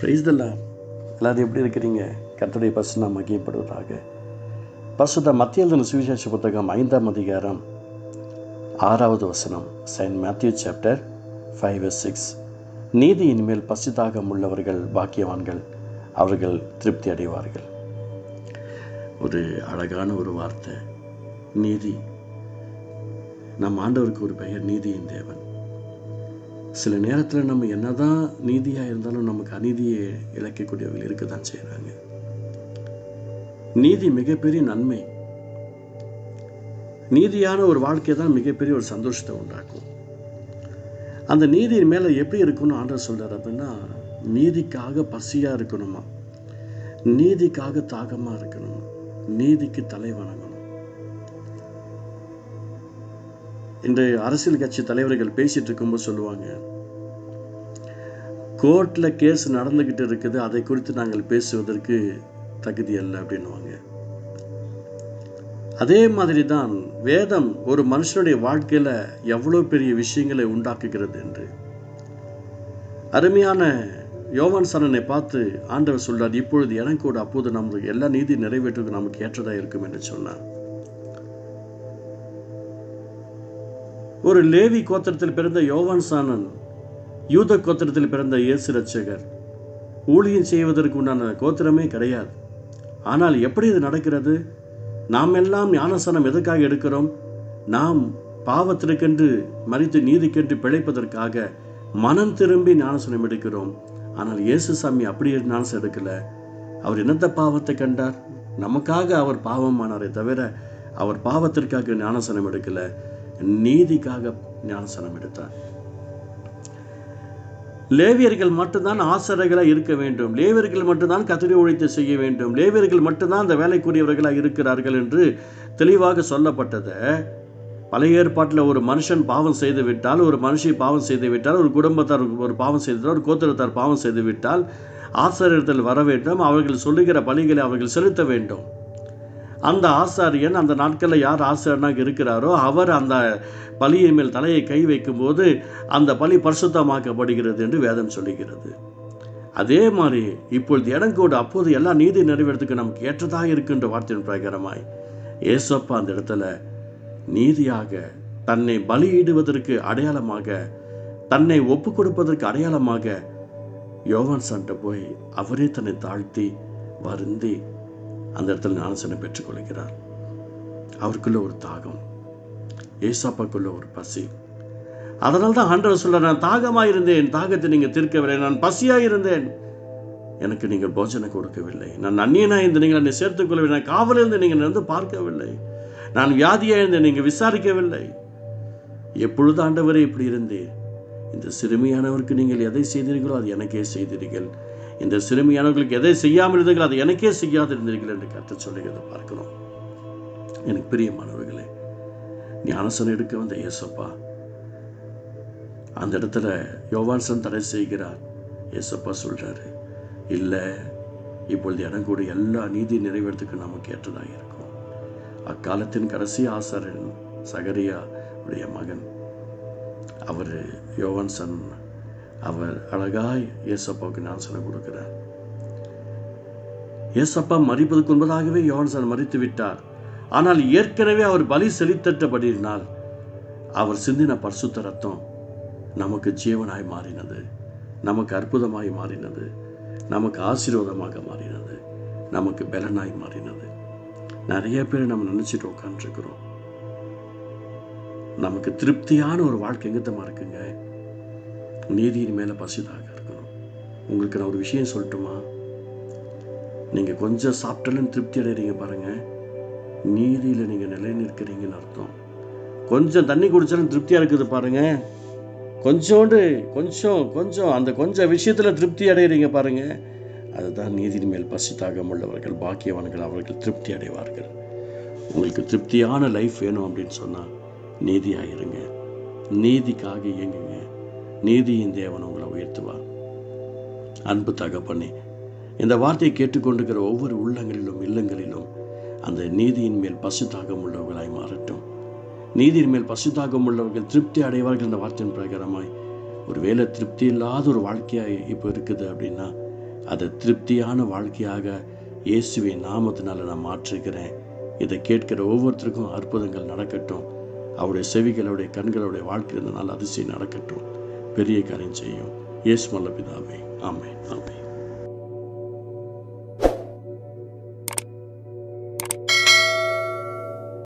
பிரைஸ்தல்லா எல்லாரும் எப்படி இருக்கிறீங்க? கர்த்தருடைய பசு நாம் மகியப்படுவதாக பசுத மத்தியதன சுவிசேஷ புத்தகம் ஐந்தாம் அதிகாரம் ஆறாவது வசனம் saint Matthew chapter five six நீதியின் மேல் பசிதாகம் உள்ளவர்கள் பாக்கியவான்கள் அவர்கள் திருப்தி அடைவார்கள். ஒரு அழகான ஒரு வார்த்தை. நீதி. நம் ஆண்டவருக்கு ஒரு பெயர் நீதியின் தேவன். சில நேரத்தில் நம்ம என்னதான் நீதியாக இருந்தாலும் நமக்கு அநீதியை இழைக்கக்கூடியவர்கள் இருக்க தான் செய்கிறாங்க நீதி மிகப்பெரிய நன்மை. நீதியான ஒரு வாழ்க்கை தான் மிகப்பெரிய ஒரு சந்தோஷத்தை உண்டாக்கும். அந்த நீதியின் மேலே எப்படி இருக்கும்னு ஆண்டர் சொல்கிறார் அப்படின்னா நீதிக்காக பசியாக இருக்கணுமா? நீதிக்காக தாகமாக இருக்கணுமா? நீதிக்கு தலை இன்றைய அரசியல் கட்சி தலைவர்கள் பேசிட்டு இருக்கும்போது சொல்லுவாங்க கோர்ட்டில் கேஸ் நடந்துக்கிட்டு இருக்குது. அதை குறித்து நாங்கள் பேசுவதற்கு தகுதி அல்ல அப்படின்வாங்க அதே மாதிரி தான் வேதம் ஒரு மனுஷனுடைய வாழ்க்கையில் எவ்வளோ பெரிய விஷயங்களை உண்டாக்குகிறது என்று. அருமையான யோவான் சரணனை பார்த்து ஆண்டவர் சொல்றார் இப்பொழுது எனக்கு கூட அப்போது நமது எல்லா நீதி நிறைவேற்றுக்கு நமக்கு ஏற்றதாக இருக்கும் என்று சொன்னார். ஒரு லேவி கோத்திரத்தில் பிறந்த யோவான் சானன் யூத கோத்திரத்தில் பிறந்த இயேசு ரட்சகர் ஊழியம் செய்வதற்கு உண்டான கோத்திரமே கிடையாது. ஆனால் எப்படி இது நடக்கிறது? நாம் எல்லாம் ஞானசனம் எதற்காக எடுக்கிறோம்? நாம் பாவத்திற்கென்று மறித்து நீதிக்கென்று பிழைப்பதற்காக மனம் திரும்பி ஞானசனம் எடுக்கிறோம். ஆனால் இயேசு சாமி அப்படி ஞானசனம் எடுக்கல. அவர் என்னத்த பாவத்தை கண்டார்? நமக்காக அவர் பாவமானாரே தவிர அவர் பாவத்திற்காக ஞானசனம் எடுக்கலை. நீதிக்காக ஞானசனம் எடுத்தார். லேவியர்கள் மட்டும்தான் ஆசிரியர்களாக இருக்க வேண்டும். லேவியர்கள் மட்டும்தான் கத்திரி ஒழித்து செய்ய வேண்டும். லேவியர்கள் மட்டும்தான் அந்த வேலைக்குரியவர்களாக இருக்கிறார்கள் என்று தெளிவாக சொல்லப்பட்டதை. பழைய ஏற்பாட்டில் ஒரு மனுஷன் பாவம் செய்து விட்டால் ஒரு மனுஷி பாவம் செய்து விட்டால் ஒரு குடும்பத்தார் ஒரு பாவம் செய்து ஒரு கோத்திரத்தார் பாவம் செய்து விட்டால் ஆசிரியர்கள் வர வேண்டும். அவர்கள் சொல்லுகிற பலிகளை அவர்கள் செலுத்த வேண்டும். அந்த ஆசாரியன் அந்த நாட்களில் யார் ஆசாரியனாக இருக்கிறாரோ அவர் அந்த பலியின் மேல் தலையை கை வைக்கும்போது அந்த பலி பரிசுத்தமாக்கப்படுகிறது என்று வேதம் சொல்லுகிறது. அதே மாதிரி இப்பொழுது இடங்கோடு அப்போது எல்லா நீதி நிறைவேறதுக்கு நமக்கு ஏற்றதாக இருக்கின்ற வார்த்தையின் பிரகாரமாய் ஏசப்பா அந்த இடத்துல நீதியாக தன்னை பலியிடுவதற்கு அடையாளமாக தன்னை ஒப்பு கொடுப்பதற்கு அடையாளமாக யோவான் சண்டை போய் அவரே தன்னை தாழ்த்தி வருந்தி அந்த இடத்துல ஞானசனம் பெற்றுக்கொள்கிறார். அவருக்குள்ள ஒரு தாகம். ஏசாப்பாக்குள்ள ஒரு பசி. அதனால தான் ஆண்டவர் சொல்ல நான் தாகமாக இருந்தேன் தாகத்தை நீங்கள் தீர்க்கவில்லை நான் பசியாக இருந்தேன் எனக்கு நீங்கள் போஜனை கொடுக்கவில்லை. நான் அந்நியனாக இருந்து நீங்கள் என்னை சேர்த்துக்கொள்ளவில்லை நான் காவலில் இருந்து நீங்கள் வந்து பார்க்கவில்லை. நான் வியாதியாக இருந்தேன் நீங்கள் விசாரிக்கவில்லை. எப்பொழுது ஆண்டவரே இப்படி இருந்தேன் இந்த சிறுமியானவருக்கு நீங்கள் எதை செய்தீர்களோ அது எனக்கே செய்தீர்கள். இந்த சிறுமியானவர்களுக்கு எதை செய்யாமல் இருந்தீர்கள்? அதை எனக்கே செய்யாது இருந்தீர்கள் என்று கற்று சொல்லுகிறத பார்க்கிறோம். எனக்கு பிரியமானவர்களே ஞானசனம் எடுக்க வந்த இயேசப்பா அந்த இடத்துல யோவான்சன் தடை செய்கிறார். இயேசப்பா சொல்றாரு இல்லை இப்பொழுது இடம் கூட எல்லா நீதி நிறைவேறதுக்கு நமக்கு ஏற்றதாக இருக்கும். அக்காலத்தின் கடைசி ஆசாரன் சகரியா உடைய மகன் அவர் யோவான்சன் அவர் அழகாய் ஏசப்பாவுக்கு ஞானசனம் கொடுக்கிறார். ஏசப்பா மறிப்பதற்கு முன்பதாகவே யோவான்சன் மறித்து விட்டார். ஆனால் ஏற்கனவே அவர் பலி செலுத்தப்படினால் அவர் சிந்தின பரிசுத்த ரத்தம் நமக்கு ஜீவனாய் மாறினது நமக்கு அற்புதமாய் மாறினது நமக்கு ஆசீர்வாதமாக மாறினது நமக்கு பலனாய் மாறினது. நிறைய பேர் நம்ம நினச்சிட்டு உட்காந்துருக்குறோம் நமக்கு திருப்தியான ஒரு வாழ்க்கை எங்கத்தமா இருக்குங்க? நீதியின் மேலே பசிதாக இருக்கணும். உங்களுக்கு நான் ஒரு விஷயம் சொல்லட்டுமா? நீங்கள் கொஞ்சம் சாப்பிட்டாலும் திருப்தி அடைகிறீங்க பாருங்கள் நீதியில் நீங்கள் நிலை நிற்கிறீங்கன்னு அர்த்தம். கொஞ்சம் தண்ணி குடித்தாலும் திருப்தியாக இருக்குது பாருங்கள் கொஞ்சோண்டு கொஞ்சம் கொஞ்சம் அந்த கொஞ்சம் விஷயத்தில் திருப்தி அடைகிறீங்க பாருங்கள் அதுதான் நீதியின் மேல் பசி தாகம் உள்ளவர்கள் பாக்கியவான்கள் அவர்கள் திருப்தி அடைவார்கள். உங்களுக்கு திருப்தியான லைஃப் வேணும் அப்படின்னு சொன்னால் நீதியாக இருங்க. நீதிக்காக இயங்குங்க. நீதியின் தேவன் உங்களை உயர்த்துவார். அன்பு தகப்பண்ணி இந்த வார்த்தையை கேட்டுக்கொண்டிருக்கிற ஒவ்வொரு உள்ளங்களிலும் இல்லங்களிலும் அந்த நீதியின் மேல் பசுத்தாகம் தாகம் உள்ளவர்களாய் மாறட்டும். நீதியின் மேல் பசுத்தாகம் தாகம் உள்ளவர்கள் திருப்தி அடைவார்கள் இந்த வார்த்தையின் பிரகாரமாய் ஒருவேளை திருப்தி இல்லாத ஒரு வாழ்க்கையாக இப்போ இருக்குது அப்படின்னா அதை திருப்தியான வாழ்க்கையாக இயேசுவின் நாமத்தினால நான் மாற்றுகிறேன். இதை கேட்கிற ஒவ்வொருத்தருக்கும் அற்புதங்கள் நடக்கட்டும். அவருடைய செவிகளுடைய கண்களுடைய வாழ்க்கை இருந்தனால் அதிசயம் நடக்கட்டும். பெரிய காரியம் செய்யும். இயேசு மல்ல பிதாவே. ஆமே ஆமே